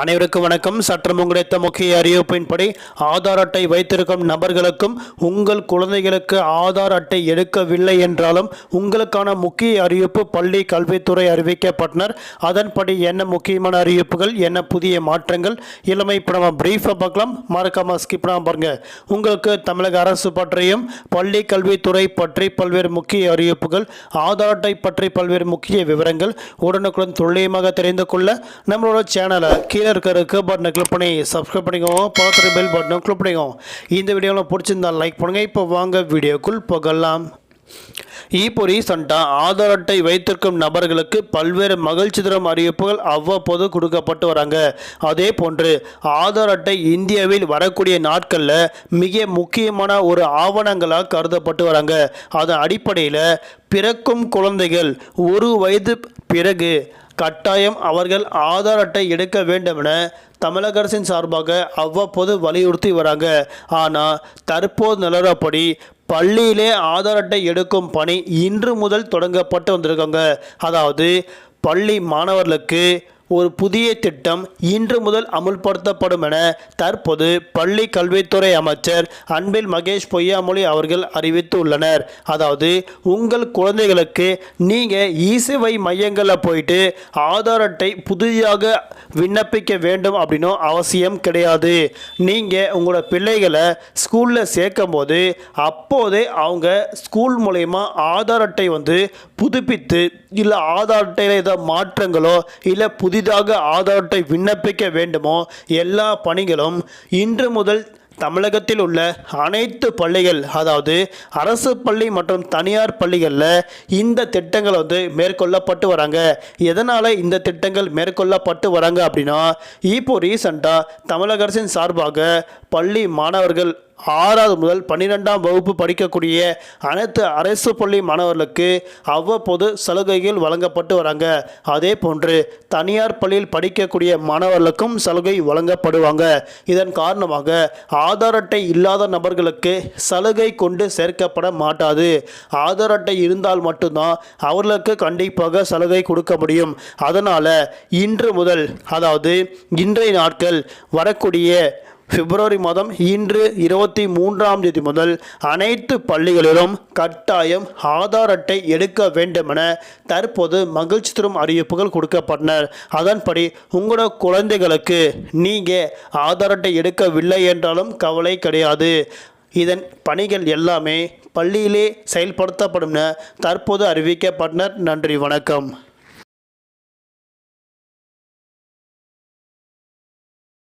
அனைவருக்கும் வணக்கம். சற்றம் கிடைத்த முக்கிய அறிவிப்பின்படி ஆதார் அட்டை வைத்திருக்கும் நபர்களுக்கும் உங்கள் குழந்தைகளுக்கு ஆதார் அட்டை எடுக்கவில்லை என்றாலும் உங்களுக்கான முக்கிய அறிவிப்பு பள்ளி கல்வித்துறை அறிவிக்கப்பட்டனர். அதன்படி என்ன முக்கியமான அறிவிப்புகள் என்ன புதிய மாற்றங்கள்? இளமை இப்போ நம்ம பிரீஃபாக பார்க்கலாம். மறக்காமல் ஸ்கிப் பாருங்க. உங்களுக்கு தமிழக அரசு பற்றியும் பள்ளி கல்வித்துறை பற்றி பல்வேறு முக்கிய அறிவிப்புகள் ஆதார் அட்டை பற்றி பல்வேறு முக்கிய விவரங்கள் உடனுக்குடன் துல்லியமாக தெரிந்து கொள்ள நம்மளோட சேனலை கீழே இருக்கிற இருக்க பட்டனை கிளிக் பண்ணி சப்ஸ்கிரைப் பண்ணிக்கோங்க பக்கத்தில் பெல் பட்டனை கிளிக் பண்ணிக்கோங்க இந்த வீடியோவில் பிடிச்சிருந்தா லைக் பண்ணுங்கள் இப்போ வாங்க வீடியோக்குள் போகலாம். இப்போ ரீசண்டாக ஆதார் அட்டை வைத்திருக்கும் நபர்களுக்கு பல்வேறு மகிழ்ச்சி தரும் அறிவிப்புகள் அவ்வப்போது கொடுக்கப்பட்டு வராங்க. அதே போன்று ஆதார் அட்டை இந்தியாவில் வரக்கூடிய நாட்களில் மிக முக்கியமான ஒரு ஆவணங்களாக கருதப்பட்டு வராங்க. அதன் அடிப்படையில் பிறக்கும் குழந்தைகள் ஒரு வயது பிறகு கட்டாயம் அவர்கள் ஆதார் அட்டை எடுக்க வேண்டும் என தமிழக அரசின் சார்பாக அவ்வப்போது வலியுறுத்தி வராங்க. ஆனால் தற்போது நிலவரப்படி பள்ளியிலே ஆதார் அட்டை எடுக்கும் பணி இன்று முதல் தொடங்கப்பட்டு வந்திருக்காங்க. அதாவது பள்ளி மாணவர்களுக்கு ஒரு புதிய திட்டம் இன்று முதல் அமுல்படுத்தப்படும் என தற்போது பள்ளி கல்வித்துறை அமைச்சர் அன்பில் மகேஷ் பொய்யாமொழி அவர்கள் அறிவித்துள்ளனர். அதாவது உங்கள் குழந்தைகளுக்கு நீங்கள் இசேவை மையங்களில் போயிட்டு ஆதார் அட்டை புதிதாக விண்ணப்பிக்க வேண்டும் அப்படின்னும் அவசியம் கிடையாது. நீங்கள் உங்களோட பிள்ளைகளை ஸ்கூலில் சேர்க்கும் போது அப்போதே அவங்க ஸ்கூல் மூலயமா ஆதார் அட்டை வந்து புதுப்பித்து இல்லை ஆதார் அட்டையில் ஏதோ மாற்றங்களோ இல்லை புதிதாக ஆதார் அட்டை விண்ணப்பிக்க வேண்டுமோ எல்லா பணிகளும் இன்று முதல் தமிழகத்தில் உள்ள அனைத்து பள்ளிகள் அதாவது அரசு பள்ளி மற்றும் தனியார் பள்ளிகளில் இந்த திட்டங்கள் வந்து மேற்கொள்ளப்பட்டு வராங்க. எதனால் இந்த திட்டங்கள் மேற்கொள்ளப்பட்டு வராங்க அப்படின்னா இப்போ ரீசண்டாக தமிழக அரசின் சார்பாக பள்ளி மாணவர்கள் ஆறாவது முதல் பன்னிரெண்டாம் வகுப்பு படிக்கக்கூடிய அனைத்து அரசு பள்ளி மாணவர்களுக்கு அவ்வப்போது சலுகைகள் வழங்கப்பட்டு வராங்க. அதே போன்று தனியார் பள்ளியில் படிக்கக்கூடிய மாணவர்களுக்கும் சலுகை வழங்கப்படுவாங்க. இதன் காரணமாக ஆதார் அட்டை இல்லாத நபர்களுக்கு சலுகை கொண்டு சேர்க்கப்பட மாட்டாது. ஆதார் அட்டை இருந்தால் மட்டும்தான் அவர்களுக்கு கண்டிப்பாக சலுகை கொடுக்க முடியும். அதனால் இன்று முதல் அதாவது இன்றைய நாட்கள் வரக்கூடிய பிப்ரவரி மாதம் இன்று இருபத்தி மூன்றாம் தேதி முதல் அனைத்து பள்ளிகளிலும் கட்டாயம் ஆதார் அட்டை எடுக்க வேண்டும் என தற்போது மகிழ்ச்சி தரும் அறிவிப்புகள் கொடுக்கப்பட்டனர் அதன்படி உங்களோட குழந்தைகளுக்கு நீங்கள் ஆதார் அட்டை எடுக்கவில்லை என்றாலும் கவலை கிடையாது. இதன் பணிகள் எல்லாமே பள்ளியிலே செயல்படுத்தப்படும் என தற்போது அறிவிக்கப்பட்டனர். நன்றி வணக்கம்.